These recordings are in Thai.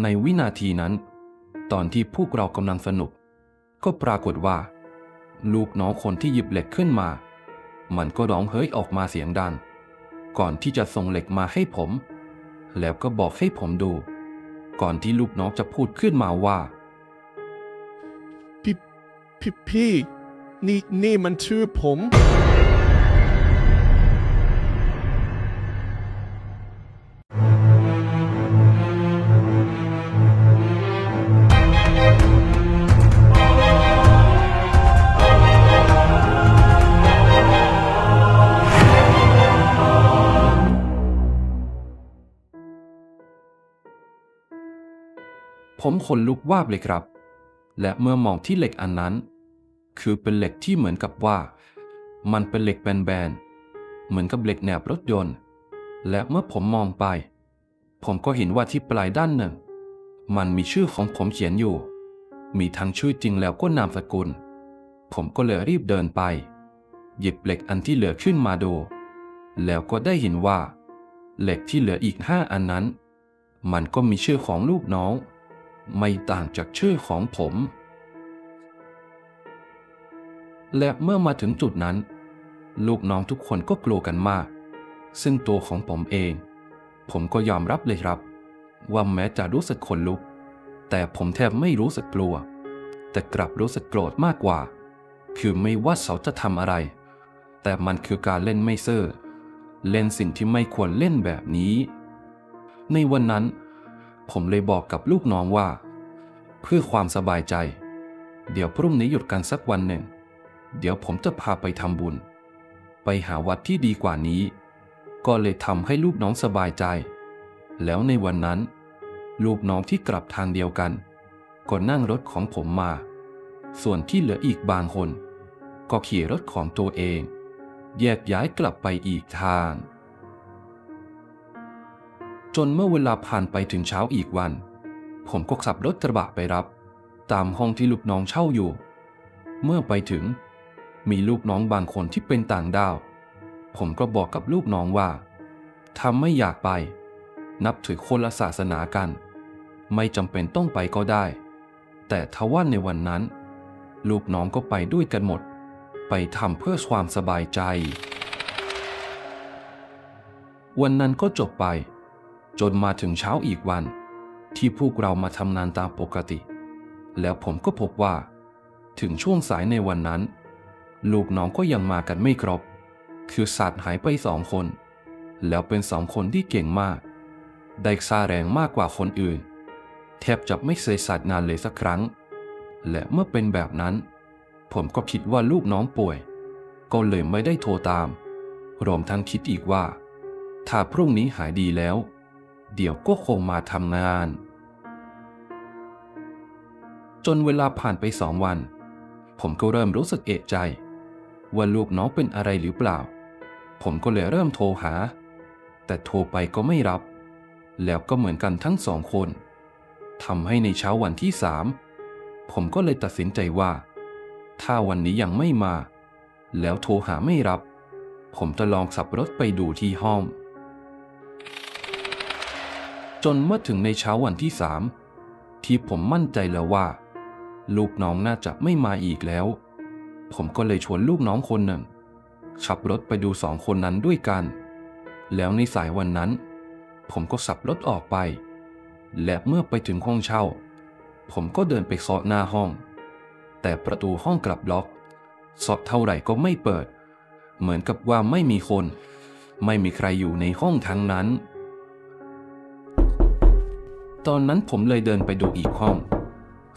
ในวินาทีนั้น ตอนที่พวกเรากำลังสนุก ก็ปรากฏว่า ลูกน้องคนที่หยิบเหล็กขึ้นมา มันก็ร้องเฮ้ยออกมาเสียงดัง ก่อนที่จะส่งเหล็กมาให้ผม แล้วก็บอกให้ผมดู ก่อนที่ลูกน้องจะพูดขึ้นมาว่า พี่พี่พี่นี่นี่มันชื่อผม ผมขนลุกวาบเลยครับ และเมื่อมองที่เหล็กอันนั้น คือเป็นเหล็กที่เหมือนกับว่า มันเป็นเหล็กแบนๆ เหมือนกับเหล็กแนบรถยนต์ และเมื่อผมมองไป ผมก็เห็นว่าที่ปลายด้านหนึ่ง มันมีชื่อของผมเขียนอยู่ มีทั้งชื่อจริงแล้วก็นามสกุล ผมก็เลยรีบเดินไป หยิบเหล็กอันที่เหลือขึ้นมาดู แล้วก็ได้เห็นว่า เหล็กที่เหลืออีกห้าอันนั้น มันก็มีชื่อของลูกน้อง ไม่ต่างจากชื่อของผม และเมื่อมาถึงจุดนั้น ลูกน้องทุกคนก็กลัวกันมาก ซึ่งตัวของผมเอง ผมก็ยอมรับเลยครับ ว่าแม้จะรู้สึกขนลุก แต่ผมแทบไม่รู้สึกกลัว แต่กลับรู้สึกโกรธมากกว่า คือไม่ว่าเขาจะทำอะไร แต่มันคือการเล่นไม่เซื่อเล่นสิ่งที่ไม่ควรเล่นแบบนี้ ในวันนั้น ผมเลยบอกกับลูกน้องว่า เพื่อความสบายใจ เดี๋ยวพรุ่งนี้หยุดกันสักวันหนึ่ง เดี๋ยวผมจะพาไปทำบุญ ไปหาวัดที่ดีกว่านี้ ก็เลยทำให้ลูกน้องสบายใจ แล้วในวันนั้น ลูกน้องที่กลับทางเดียวกัน ก็นั่งรถของผมมา ส่วนที่เหลืออีกบางคน ก็ขี่รถของตัวเอง แยกย้ายกลับไปอีกทาง จนเมื่อเวลาผ่านไปถึงเช้าอีกวัน ผมก็ขับรถกระบะไปรับ ตามห้องที่ลูกน้องเช่าอยู่ เมื่อไปถึง มีลูกน้องบางคนที่เป็นต่างด้าว ผมก็บอกกับลูกน้องว่าถ้าไม่อยากไป นับถือคนละศาสนากัน ไม่จำเป็นต้องไปก็ได้ แต่ทว่าในวันนั้น ลูกน้องก็ไปด้วยกันหมด ไปทำเพื่อความสบายใจ วันนั้นก็จบไป จนมาถึงเช้าอีกวัน ที่พวกเรามาทำงานตามปกติ แล้วผมก็พบว่า ถึงช่วงสายในวันนั้น ลูกน้องก็ยังมากันไม่ครบ คือสัตว์หายไปสองคน แล้วเป็นสองคนที่เก่งมาก ได้ซาแรงมากกว่าคนอื่น แทบจะไม่เคยสัตว์งานเลยสักครั้ง และเมื่อเป็นแบบนั้น ผมก็คิดว่าลูกน้องป่วย ก็เลยไม่ได้โทรตามรวมทั้งคิดอีกว่า ถ้าพรุ่งนี้หายดีแล้ว เดี๋ยวก็คงมาทำงาน จนเวลาผ่านไปสองวัน ผมก็เริ่มรู้สึกเอะใจ ว่าลูกน้องเป็นอะไรหรือเปล่า ผมก็เลยเริ่มโทรหา แต่โทรไปก็ไม่รับ แล้วก็เหมือนกันทั้งสองคนทำให้ในเช้าวันที่สามผมก็เลยตัดสินใจว่า ถ้าวันนี้ยังไม่มา แล้วโทรหาไม่รับ ผมจะลองขับรถไปดูที่ห้อง จนเมื่อถึงในเช้าวันที่สามที่ผมมั่นใจแล้วว่า ลูกน้องน่าจะไม่มาอีกแล้ว ผมก็เลยชวนลูกน้องคนหนึ่งขับรถไปดูสองคนนั้นด้วยกัน แล้วในสายวันนั้น ผมก็ขับรถออกไป และเมื่อไปถึงห้องเช่า ผมก็เดินไปเคาะหน้าห้อง แต่ประตูห้องกลับล็อกเคาะเท่าไหร่ก็ไม่เปิด เหมือนกับว่าไม่มีคน ไม่มีใครอยู่ในห้องทั้งนั้น ตอนนั้นผมเลยเดินไปดูอีกห้อง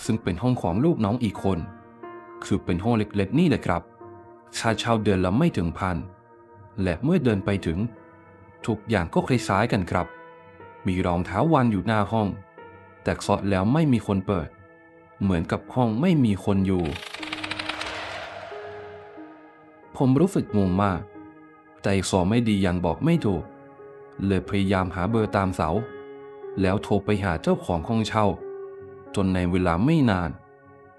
ซึ่งเป็นห้องของลูกน้องอีกคน คือเป็นห้องเล็กๆนี่เลยครับค่าเช่าเดือนละไม่ถึงพัน และเมื่อเดินไปถึง ทุกอย่างก็คล้ายๆกันครับ มีรองเท้าวางอยู่หน้าห้อง แต่เคาะแล้วไม่มีคนเปิด เหมือนกับห้องไม่มีคนอยู่ ผมรู้สึกงงมาก ใจคอไม่ดียังบอกไม่ถูกเลยพยายามหาเบอร์ตามเสา แล้วโทรไปหาเจ้าของห้องเช่า จนในเวลาไม่นาน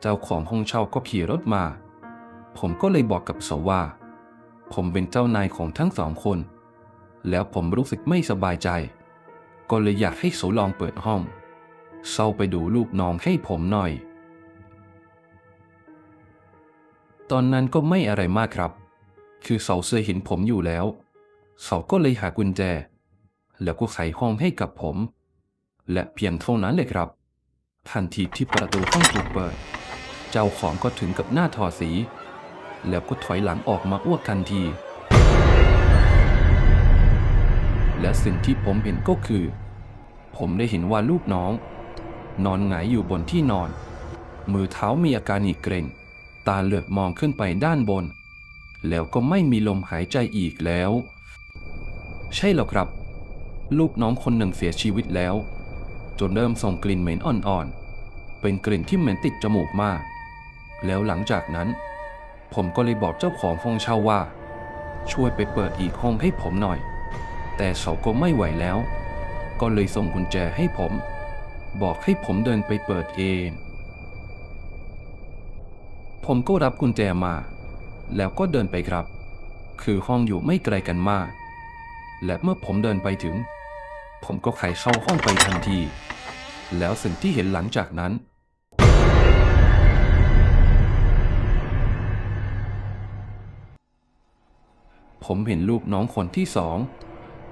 เจ้าของห้องเช่าก็ขี่รถมา ผมก็เลยบอกกับเขาว่า ผมเป็นเจ้านายของทั้งสองคน แล้วผมรู้สึกไม่สบายใจ ก็เลยอยากให้เขาลองเปิดห้องเศร้าไปดูลูกน้องให้ผมหน่อย ตอนนั้นก็ไม่อะไรมากครับ คือเสาเสือเห็นผมอยู่แล้วเสาก็เลยหากุญแจ แล้วก็ไขห้องให้กับผม และเพียงเท่านั้นเลยครับ ทันทีที่ประตูห้องถูกเปิด เจ้าของก็ถึงกับหน้าถอดสี แล้วก็ถอยหลังออกมาอ้วกทันที และสิ่งที่ผมเห็นก็คือ ผมได้เห็นว่าลูกน้อง นอนหงายอยู่บนที่นอน มือเท้ามีอาการหงิกเกรงตาเหลือกมองขึ้นไปด้านบน แล้วก็ไม่มีลมหายใจอีกแล้ว ใช่แล้วครับ ลูกน้องคนหนึ่งเสียชีวิตแล้ว จนเริ่มส่งกลิ่นเหม็นอ่อนๆ เป็นกลิ่นที่เหม็นติดจมูกมาก แล้วหลังจากนั้น ผมก็เลยบอกเจ้าของห้องเช่าว่า ช่วยไปเปิดอีกห้องให้ผมหน่อย แต่เขาก็ไม่ไหวแล้ว ก็เลยส่งกุญแจให้ผม บอกให้ผมเดินไปเปิดเอง ผมก็รับกุญแจมา แล้วก็เดินไปครับ คือห้องอยู่ไม่ไกลกันมาก และเมื่อผมเดินไปถึงผมก็ไขเข้าห้องไปทันที แล้วสิ่งที่เห็นหลังจากนั้น ผมเห็นลูกน้องคนที่สอง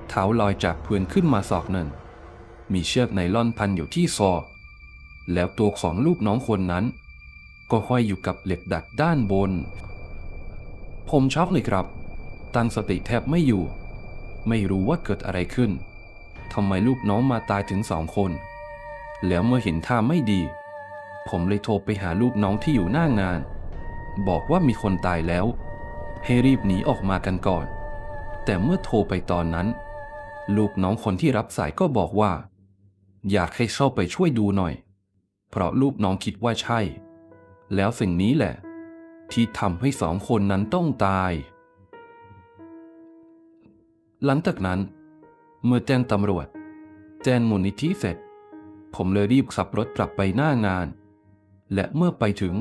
เท้าลอยจากพื้นขึ้นมาศอกหนึ่ง มีเชือกไนล่อนพันอยู่ที่คอแล้วตัวของลูกน้องคนนั้น ก็ห้อยอยู่กับเหล็กดัดด้านบน ผมช็อกเลยครับ ตั้งสติแทบไม่อยู่ ไม่รู้ว่าเกิดอะไรขึ้นทำไมลูกน้องมาตายถึงสองคน แล้วเมื่อเห็นท่าไม่ดี ผมเลยโทรไปหาลูกน้องที่อยู่หน้างาน บอกว่ามีคนตายแล้ว ให้รีบหนีออกมากันก่อน แต่เมื่อโทรไปตอนนั้น ลูกน้องคนที่รับสายก็บอกว่า อยากให้เข้าไปช่วยดูหน่อย เพราะลูกน้องคิดว่าใช่ แล้วสิ่งนี้แหละ ที่ทำให้สองคนนั้นต้องตาย หลังจากนั้น เมื่อแจ้งตำรวจ แจ้งมูลนิธิเสร็จ ผมเลยรีบขับรถกลับไปหน้างาน และเมื่อไปถึง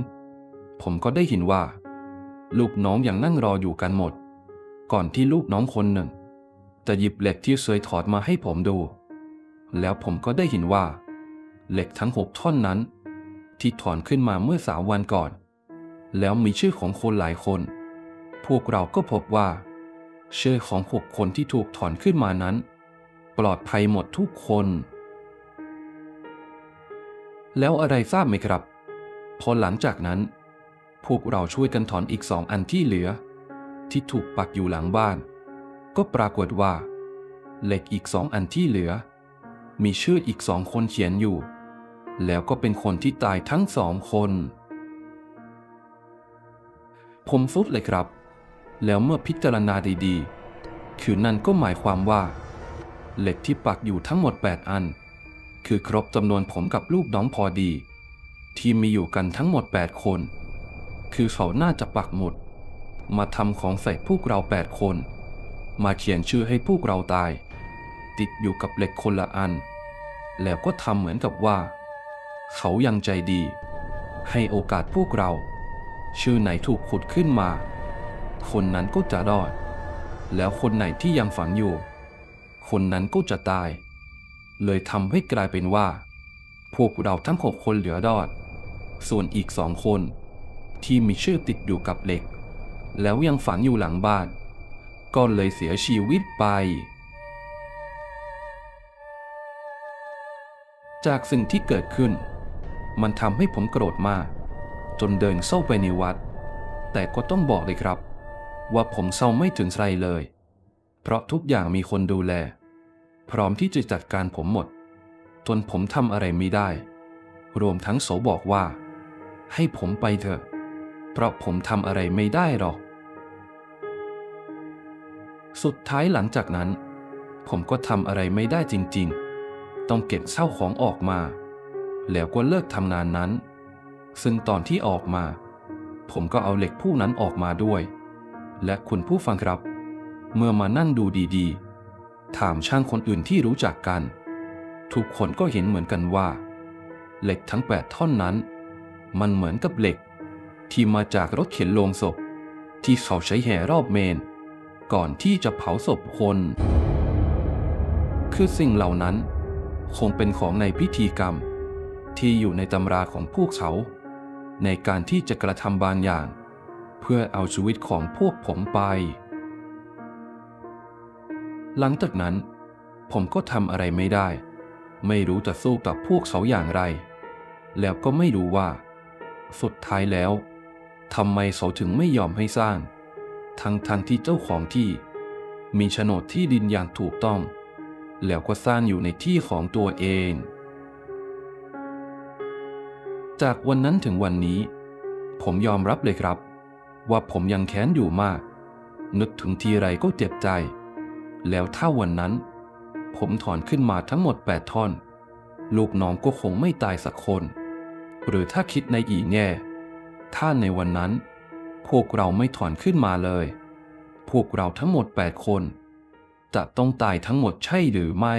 ผมก็ได้เห็นว่า ลูกน้องอยังนั่งรออยู่กันหมด ก่อนที่ลูกน้องคนหนึ่ง จะหยิบเหล็กที่เคยถอดมาให้ผมดู แล้วผมก็ได้เห็นว่า เหล็กทั้งหกท่อนนั้น ที่ถอนขึ้นมาเมื่อสามวันก่อน แล้วมีชื่อของคนหลายคน พวกเราก็พบว่า ชื่อของหกคนที่ถูกถอนขึ้นมานั้น ปลอดภัยหมดทุกคน แล้วอะไรทราบไหมครับ พอหลังจากนั้น พวกเราช่วยกันถอนอีกสองอันที่เหลือ ที่ถูกปักอยู่หลังบ้าน ก็ปรากฏว่า เหล็กอีกสองอันที่เหลือ มีชื่ออีกสองคนเขียนอยู่ แล้วก็เป็นคนที่ตายทั้งสองคน ผมฟุดเลยครับ แล้วเมื่อพิจารณาดีๆ คือนั่นก็หมายความว่า เหล็กที่ปักอยู่ทั้งหมด 8 อัน คือครบจำนวนผมกับลูกน้องพอดี ที่มีอยู่กันทั้งหมด 8 คน คือเขาน่าจะปักหมุด มาทำของใส่พวกเรา 8 คน มาเขียนชื่อให้พวกเราตาย ติดอยู่กับเหล็กคนละอัน แล้วก็ทำเหมือนกับว่า เขายังใจดี ให้โอกาสพวกเรา ชื่อไหนถูกขุดขึ้นมา คนนั้นก็จะรอด แล้วคนไหนที่ยังฝังอยู่ คนนั้นก็จะตาย เลยทำให้กลายเป็นว่า พวกเราทั้งหกคนเหลือรอด ส่วนอีกสองคน ที่มีชื่อติดอยู่กับเหล็ก แล้วยังฝังอยู่หลังบ้าน ก็เลยเสียชีวิตไป จากสิ่งที่เกิดขึ้น มันทำให้ผมโกรธมาก จนเดินเข้าไปในวัด แต่ก็ต้องบอกเลยครับ ว่าผมเศร้าไม่ถึงใครเลย เพราะทุกอย่างมีคนดูแล พร้อมที่จะจัดการผมหมด จนผมทำอะไรไม่ได้ รวมทั้งโสบอกว่า ให้ผมไปเถอะ เพราะผมทำอะไรไม่ได้หรอก สุดท้ายหลังจากนั้น ผมก็ทำอะไรไม่ได้จริงๆ ต้องเก็บเศร้าของออกมา แล้วก็เลิกทำงานนั้น ซึ่งตอนที่ออกมา ผมก็เอาเหล็กผู้นั้นออกมาด้วย และคุณผู้ฟังครับ เมื่อมานั่งดูดีๆ ถามช่างคนอื่นที่รู้จักกัน ทุกคนก็เห็นเหมือนกันว่า เหล็กทั้งแปดท่อนนั้น มันเหมือนกับเหล็ก ที่มาจากรถเข็นโลงศพ ที่เขาใช้แห่รอบเมน ก่อนที่จะเผาศพคน คือสิ่งเหล่านั้น คงเป็นของในพิธีกรรม ที่อยู่ในตำราของพวกเขา ในการที่จะกระทำบางอย่าง เพื่อเอาชีวิตของพวกผมไป หลังจากนั้น ผมก็ทำอะไรไม่ได้ ไม่รู้จะสู้กับพวกเขาอย่างไร แล้วก็ไม่รู้ว่า สุดท้ายแล้วทำไมเขาถึงไม่ยอมให้สร้าง ทั้งทันที่เจ้าของที่ มีโฉนดที่ดินอย่างถูกต้อง แล้วก็สร้างอยู่ในที่ของตัวเอง จากวันนั้นถึงวันนี้ ผมยอมรับเลยครับ ว่าผมยังแค้นอยู่มาก นึกถึงทีไรก็เจ็บใจ แล้วถ้าวันนั้น ผมถอนขึ้นมาทั้งหมด 8 ท่อน ลูกน้องก็คงไม่ตายสักคน หรือถ้าคิดในอีกแง่ ถ้าในวันนั้น พวกเราไม่ถอนขึ้นมาเลย พวกเราทั้งหมด 8 คน จะต้องตายทั้งหมดใช่หรือไม่